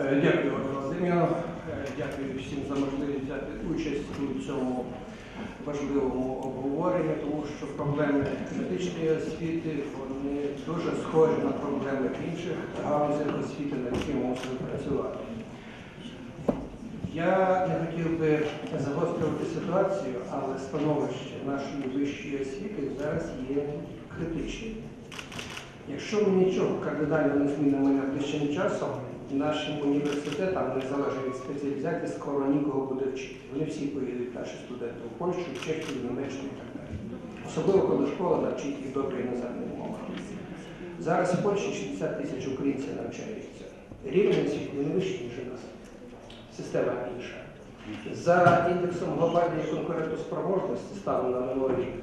Е, Дякую, Ольга Володимирівна. Е, Дякую всім за можливість взяти участь у цьому важливому обговоренні, тому що проблеми медичної освіти вони дуже схожі на проблеми інших галузей освіти, над якими мусимо працювати. Я не хотів би загострювати ситуацію, але становище нашої вищої освіти зараз є критичним. Якщо ми нічого кардинально не змінимо найближчим часом, нашим університетам, незалежно від спеціалізації, скоро нікого буде вчити. Вони всі поїдуть, наші студенти в Польщу, в Чехію, Німеччину і так далі. Особливо, коли школа навчить їх добре іноземним мовам. Зараз в Польщі 60 тисяч українців навчаються. Рівень освіти не вищий, ніж у нас. Система інша. За індексом глобальної конкурентоспроможності станом на минулий рік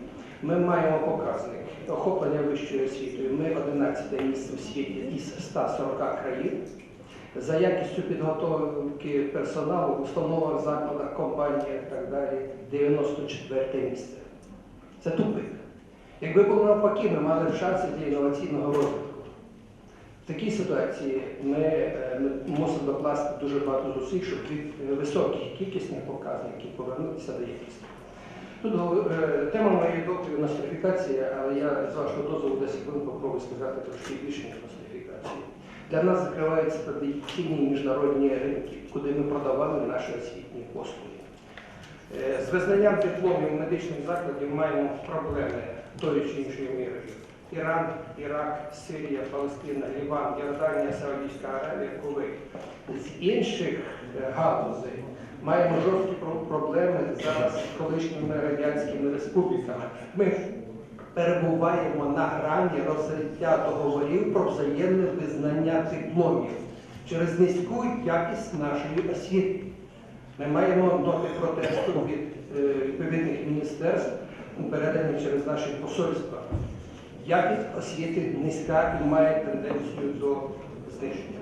ми маємо показник охоплення вищою освітою. Ми 11 місце в світі із 140 країн. За якістю підготовки персоналу в установах, закладах, компаніях і так далі 94 місце. Це тупик. Якби було навпаки, ми мали б шанси для інноваційного розвитку. В такій ситуації ми, е, ми мусимо докласти дуже багато зусиль, щоб від високих кількісних показників повернутися до якісних. Тут е, тема моєї доповіді нострифікація, але я з вашого дозволу 10 хвилин попробую сказати трошки більше, ніж нострифікація. Для нас закриваються традиційні міжнародні ринки, куди ми продавали наші освітні послуги. З визнанням дипломів медичних закладів маємо проблеми тої чи іншої міри. Іран, Ірак, Сирія, Палестина, Ліван, Йорданія, Саудівська Аравія, Кувейт. З інших е, галузей маємо жорсткі проблеми зараз з колишніми радянськими республіками. Ми перебуваємо на грані розриття договорів про взаємне визнання дипломів через низьку якість нашої освіти. Ми маємо ноти протесту від е, відповідних міністерств, передані через наші посольства. Якість освіти низька і має тенденцію до знищення.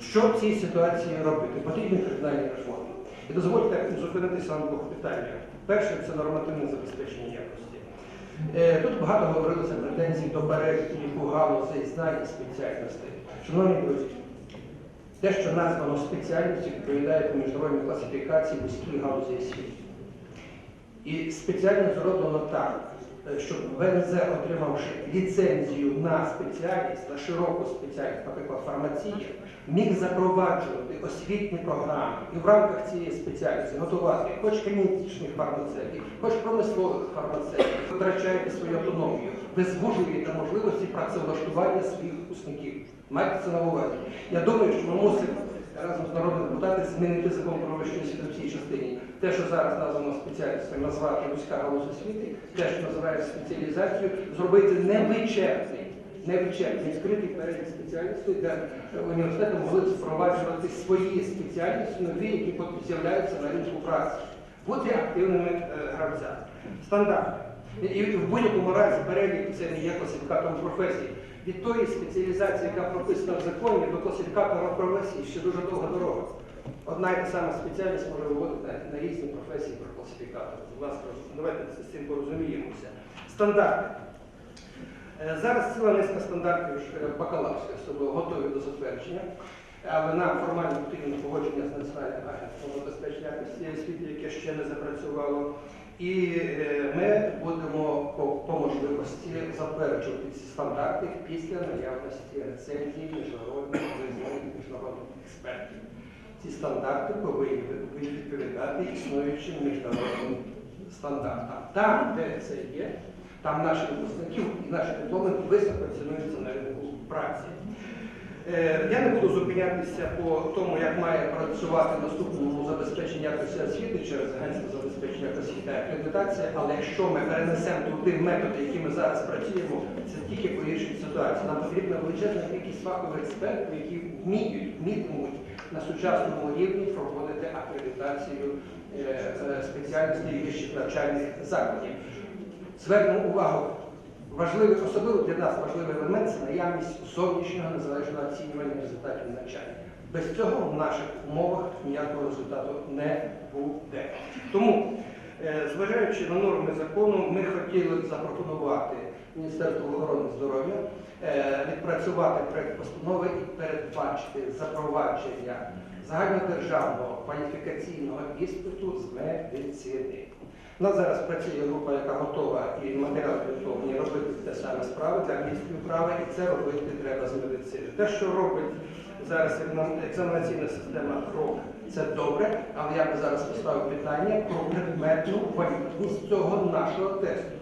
Що в цій ситуації робити? Потрібні кардинальні реформи. І дозвольте зупинитися на двох питаннях. Перше це нормативне забезпечення якості. Е, Тут багато говорилося претензій до переліку галузей знань і спеціальностей. Шановні друзі, те, що названо спеціальністю, відповідає по міжнародній класифікації вузькій галузі освіти. І спеціально зроблено так, е, щоб ВНЗ, отримавши ліцензію на спеціальність, на широку спеціальність, наприклад, фармація, міг запроваджувати освітні програми і в рамках цієї спеціальності готувати хоч клінічних фармацевтів, хоч промислових фармацевтів, втрачаєте свою автономію, ви звужуєте можливості працевлаштування своїх випускників. Майте це на увазі. Я думаю, що ми мусимо разом з народними депутатами змінити закон про вищу освіту в цій частині. Те, що зараз названо спеціальністю, назвати вузька галузь освіти, те, що називають спеціалізацією, зробити невичерпний відкритий перелік спеціальностей, де університети могли впроваджувати свої спеціальності, нові, які з'являються на ринку праці. Бути активними е, гравцями. Стандарти. І в будь-якому разі перелік це не є класифікатором професії. Від тої спеціалізації, яка прописана в законі, до класифікатора професії ще дуже довга дорога. Одна і та сама спеціальність може виводити на, різні професії про класифікатор. Будь ласка, давайте з цим порозуміємося. Стандарти. Е, Зараз ціла низка стандартів бакалаврських особливо готові до затвердження, але нам формально потрібно погодження з Національним агентством забезпечення якості освіти, яке ще не запрацювало. І е, ми будемо по, по можливості затверджувати ці стандарти після наявності рецензій міжнародних міжнародних експертів. Ці стандарти повинні відповідати існуючим міжнародним стандартам. Там, де це є, там наші випускники і наші дипломи високо цінуються на ринку праці. Е, Я не буду зупинятися по тому, як має працювати наступному забезпечення якості освіти через агентство забезпечення якості та акредитація, але якщо ми перенесемо туди методи, які ми зараз працюємо, це тільки погіршить ситуацію. Нам потрібна величезна кількість фахових експертів, які вміють, вмітимуть на сучасному рівні проводити акредитацію е, е, спеціальностей вищих навчальних закладів. Звернемо увагу, важливий, особливо для нас важливий елемент це наявність зовнішнього незалежного оцінювання результатів навчання. Без цього в наших умовах ніякого результату не буде. Тому, е, зважаючи на норми закону, ми хотіли запропонувати Міністерству охорони здоров'я е, відпрацювати проект постанови і передбачити запровадження загальнодержавного кваліфікаційного іспиту з медицини. У нас зараз працює група, яка готова і матеріал підготовлені робити те саме справи для англійської вправи, і це робити треба з медицини. Те, що робить зараз екзаменаційна система КРОК, це добре, але я би зараз поставив питання про предметну валідність цього нашого тесту.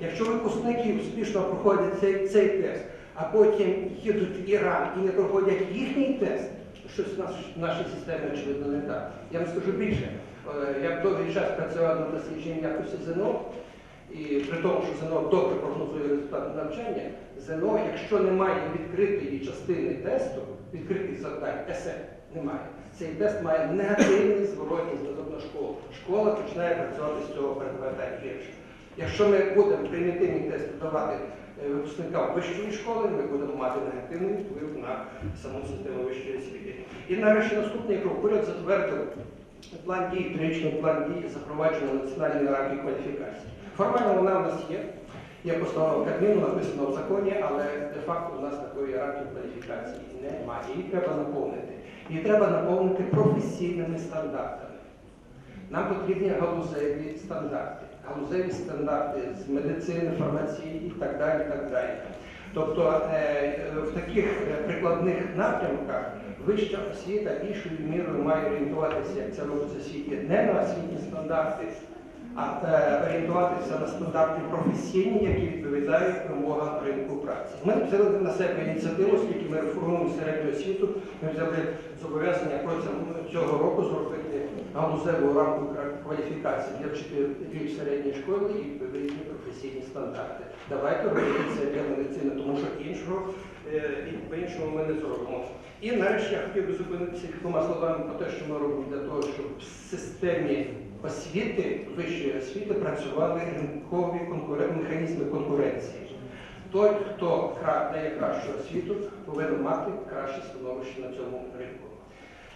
Якщо випускники успішно проходять цей, цей тест, а потім їдуть в Іран і не проходять їхній тест, щось в нашій системі очевидно не так. Я вам скажу більше. Е, Я довгий час працював над дослідженням якості ЗНО, і при тому, що ЗНО добре прогнозує результати навчання, ЗНО, якщо немає відкритої частини тесту, відкритих завдань, есе немає. Цей тест має негативний зворотній зв'язок на школу. Школа починає працювати з цього предмета гірше. Якщо ми будемо примітивні тести давати е, випускникам вищої школи, ми будемо мати негативний вплив на саму систему вищої освіти. І нарешті наступний крок уряд затвердив план дій, трирічний план дій запровадження національної рамки кваліфікації. Формально вона у нас є. Є постанова Кабміну, написано в законі, але де-факто у нас такої рамки кваліфікації немає. Її треба наповнити. Її треба наповнити професійними стандартами. Нам потрібні галузеві стандарти, галузеві стандарти з медицини, фармації і так далі. Так далі. Тобто е, в таких е, прикладних напрямках вища освіта більшою мірою має орієнтуватися, як це робиться в світі, не на освітні стандарти, а е, орієнтуватися на стандарти професійні, які відповідають вимогам ринку праці. Ми взяли на себе ініціативу, оскільки ми реформуємо середню освіту, ми взяли зобов'язання протягом цього року зробити галузеву рамку кваліфікації для вчителів середньої школи і відповідні професійні стандарти. Давайте робити це для медицини, тому що іншого е, по-іншому ми не зробимо. І нарешті я хотів би зупинитися кількома словами про те, що ми робимо для того, щоб в системі освіти, вищої освіти працювали ринкові конкурен- механізми конкуренції. Той, хто дає кращу освіту, повинен мати краще становище на цьому ринку.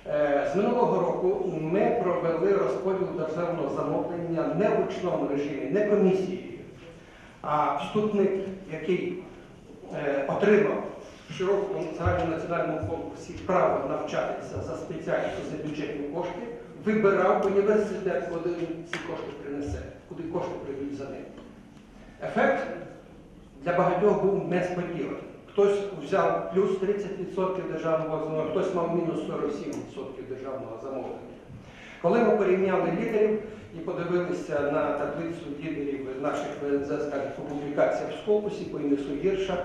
Е, З минулого року ми провели розподіл державного замовлення не в ручному режимі, не комісією, а вступник, який е, отримав в широкому загальнонаціональному конкурсі право навчатися за спеціальністю за бюджетні кошти, вибирав університет, куди він ці кошти принесе, куди кошти прийдуть за ним. Ефект для багатьох був несподіваний. Хтось взяв плюс 30% державного замовлення, хтось мав мінус 47% державного замовлення. Коли ми порівняли лідерів і подивилися на таблицю лідерів наших скажімо, по публікаціях в Скопусі, по індексу гірша,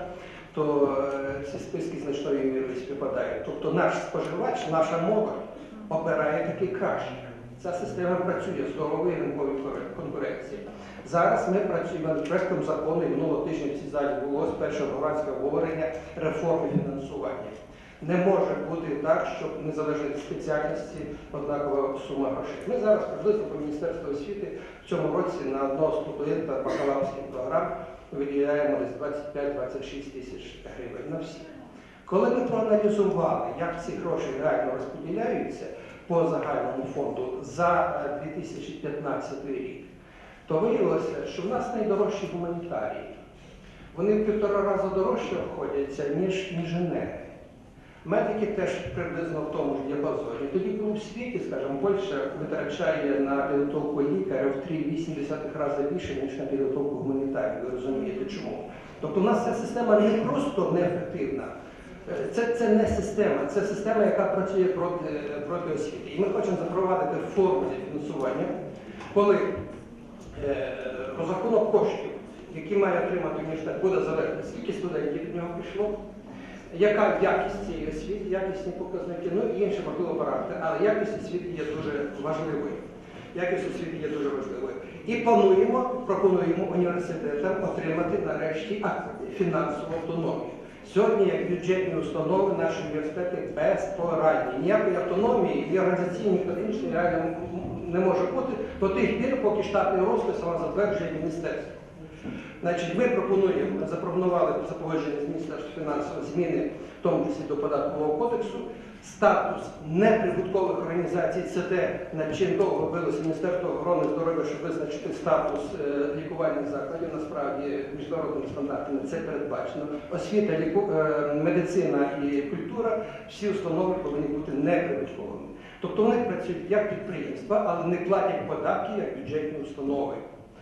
то е, ці списки значною мірою співпадають. Тобто наш споживач, наша мова обирає таки краще. Ця система працює здорової ринкової конкуренції. Зараз ми працюємо над проектом закону, і минулого тижня в цій залі було перше громадське обговорення реформи фінансування. Не може бути так, щоб не залежить спеціальності однакова сума грошей. Ми зараз приблизно по Міністерству освіти в цьому році на одного студента бакалаврських програм виділяємо десь 25-26 тисяч гривень на всіх. Коли ми проаналізували, як ці гроші реально розподіляються по загальному фонду за е, 2015 рік, то виявилося, що в нас найдорожчі гуманітарії. Вони в півтора рази дорожче обходяться, ніж інженери. Медики теж приблизно в тому ж діапазоні. Тоді в світі, скажімо, Польща витрачає на підготовку лікаря в 3,8 рази більше, ніж на підготовку гуманітарів. Ви розумієте чому? Тобто у нас ця система не просто неефективна. Е, Це, це не система, це система, яка працює проти, проти освіти. І ми хочемо запровадити форму фінансування, коли е, розрахунок коштів, які має отримати університет, буде залежати, скільки студентів від нього прийшло, яка якість цієї освіти, якісні показники, ну і інші можливо параметри. Але якість освіти є дуже важливою. Якість освіти є дуже важливою. І плануємо, пропонуємо університетам отримати нарешті фінансову автономію. Сьогодні, як бюджетні установи, наші університети безпорадні. Ніякої автономії і організаційні методичні реально не може бути до тих пір, поки штатний розпис вона затверджує міністерство. Значить, ми пропонуємо, запропонували за погодження з Міністерством фінансів зміни, в тому числі до податкового кодексу. Статус неприбуткових організацій це те, над чим довго билося Міністерство охорони здоров'я, щоб визначити статус е, лікувальних закладів. Насправді міжнародними стандартами це передбачено. Освіта, ліку... е, медицина і культура всі установи повинні бути неприбутковими. Тобто вони працюють як підприємства, але не платять податки як бюджетні установи,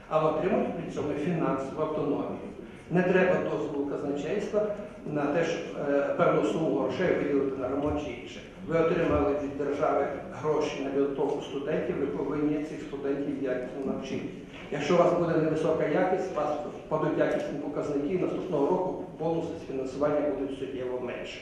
але отримують при цьому фінансову автономію. Не треба дозволу казначейства на те, щоб е, певну суму грошей виділити на ремонт чи інше. Ви отримали від держави гроші на підготовку студентів, ви повинні цих студентів якісно навчити. Якщо у вас буде невисока якість, вас впадуть якісні показники, наступного року бонуси з фінансування будуть суттєво менше.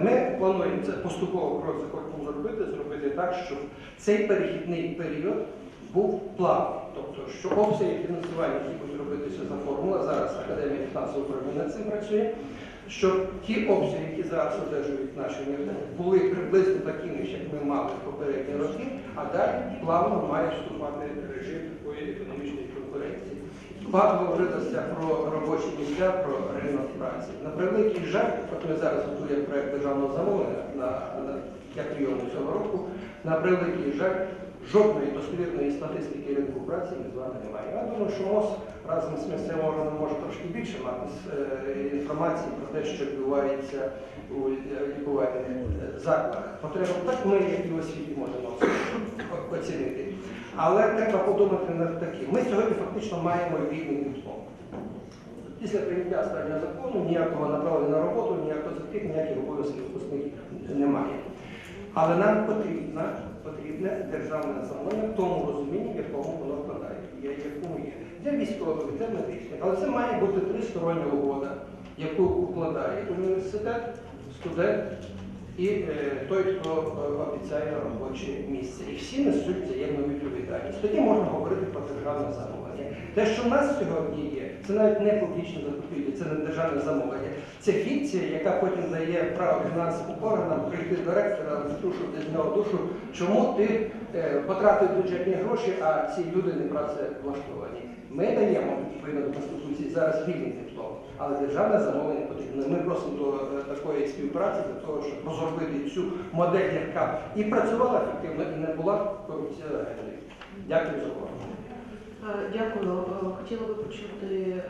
Ми плануємо це поступово крок за кроком зробити, зробити так, щоб цей перехідний період був плавний. Тобто, що обсяги фінансування, які будуть робитися за формула, зараз Академія фінансового управління над цим працює, щоб ті обсяги, які зараз одержують наші університети, були приблизно такими, як ми мали в попередні роки, а далі плавно має вступати режим такої економічної конкуренції. Багато говорилося про робочі місця, про ринок праці. На превеликий жаль, от ми зараз готуємо проект державного замовлення на, на для прийому цього року. На превеликий жаль, жодної достовірної статистики ринку праці ми з вами не маємо. Я думаю, що МОЗ разом з місцевим органом може трошки більше мати е, інформації про те, що відбувається у е, лікувальних е, закладах. Потреба так ми, як і в освіті, можемо оцінити. Але треба подумати над таким. Ми сьогодні фактично маємо вільний диплом. Після прийняття останнього закону ніякого направлення на роботу, ніякого закріп, ніяких обов'язків випускників немає. Але нам потрібно, потрібне державне замовлення в тому розумінні, в якому воно вкладає, якому є. Для військових, для медичних. Але це має бути тристороння угода, яку укладає університет, студент і е, той, хто е, обіцяє робоче місце. І всі несуть взаємну відповідальність. Тоді можна говорити про державне замовлення. Те, що в нас сьогодні є, це навіть не публічне закупівлі, це не державне замовлення. Це фікція, яка потім дає право фінансовим органам прийти до ректора, струшувати з нього душу, чому ти е, потратив бюджетні гроші, а ці люди не працевлаштовані. Ми даємо відповідно до Конституції зараз вільний диплом, але державне замовлення потрібно. Ми просимо до е, такої співпраці для того, щоб розробити цю модель, яка і працювала ефективно, і не була корупціональною. Дякую за увагу. Е, Дякую. Е, Хотіла би почути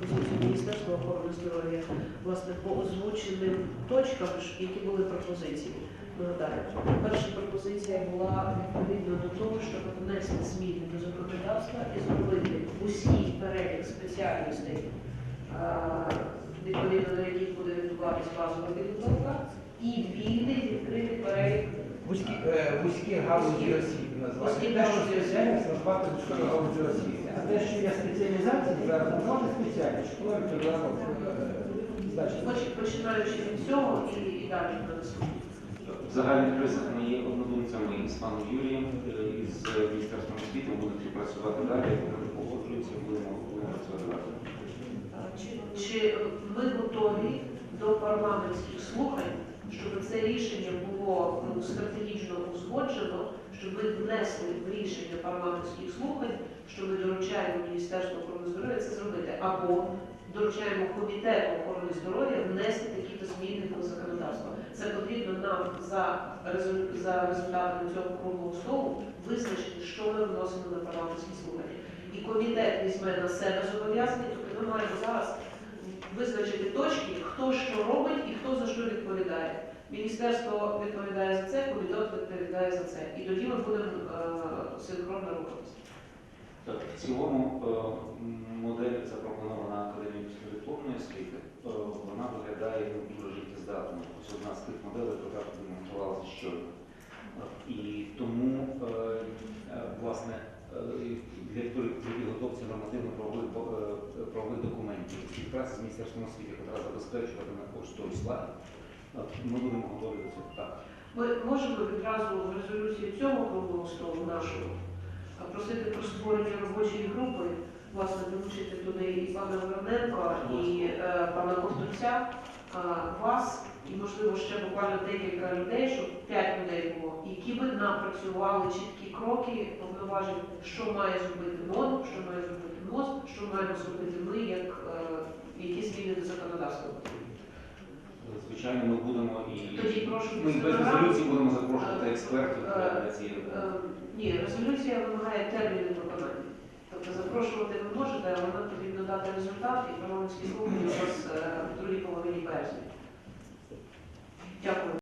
позицію Міністерства охорони здоров'я власне по озвученим точкам, які були пропозиції. Нагадаю, перша пропозиція була відповідно до того, щоб внести зміни до законодавства і зробити усі перелік спеціальностей, відповідно до яких буде відбуватись базова підготовка, і вільний відкритий перелік Вузькі, е, вузькі галузі освіти називають. Вузькі Те, що галузі спеціальність назвати вузькою галузі освіти. А те, що є спеціалізація, зараз назвати спеціальність, що воно відповідає е, починаючи від цього і, і далі на наступне. В загальних рисах ми є однодумцями із паном Юрієм, е, із Міністерством освіти, будуть співпрацювати далі, вони погоджуються, будемо будемо працювати далі. Чи, чи ми готові до парламентських слухань, щоб це рішення було ну, стратегічно узгоджено, щоб ми внесли в рішення парламентських слухань, що ми доручаємо Міністерству охорони здоров'я це зробити, або доручаємо комітету охорони здоров'я внести такі-то зміни до законодавства. Це потрібно нам за, за результатами цього круглого столу визначити, що ми вносимо на парламентські слухання. І комітет візьме на себе зобов'язання, тобто ми маємо зараз визначити точки, хто що робить і хто за що відповідає. Міністерство відповідає за це, комітет відповідає за це. І тоді ми будемо е, синхронно рухатися. Так, в цілому е, модель запропонована Академією післядипломної освіти, е, вона виглядає ну, дуже життєздатною. Ось одна з тих моделей, яка демонструвалася щойно. І тому, е, е, власне, е, для при- при підготовці нормативно-правових е, правових документів співпраця з Міністерством освіти, яка забезпечуватиме слайд, е, ми будемо готові до цього. Так. Ми можемо відразу в резолюції цього круглого столу нашого просити про створення робочої групи, власне, долучити туди і пана Вороненка, і е, пана Ковтунця, а, вас, і можливо, ще буквально декілька людей, щоб п'ять людей було, які би напрацювали чіткі кроки, повноважень, що має зробити МОН, що має зробити МОЗ, що маємо зробити ми, як е, які зміни до законодавства. Звичайно, ми будемо і Тоді прошу ми без резолюції будемо запрошувати експертів для для цієї Е. Ні, резолюція вимагає терміни виконання. Тобто запрошувати ви можете, але нам потрібно дати результат і парламентські слухання у нас е, в другій половині березня. Дякую.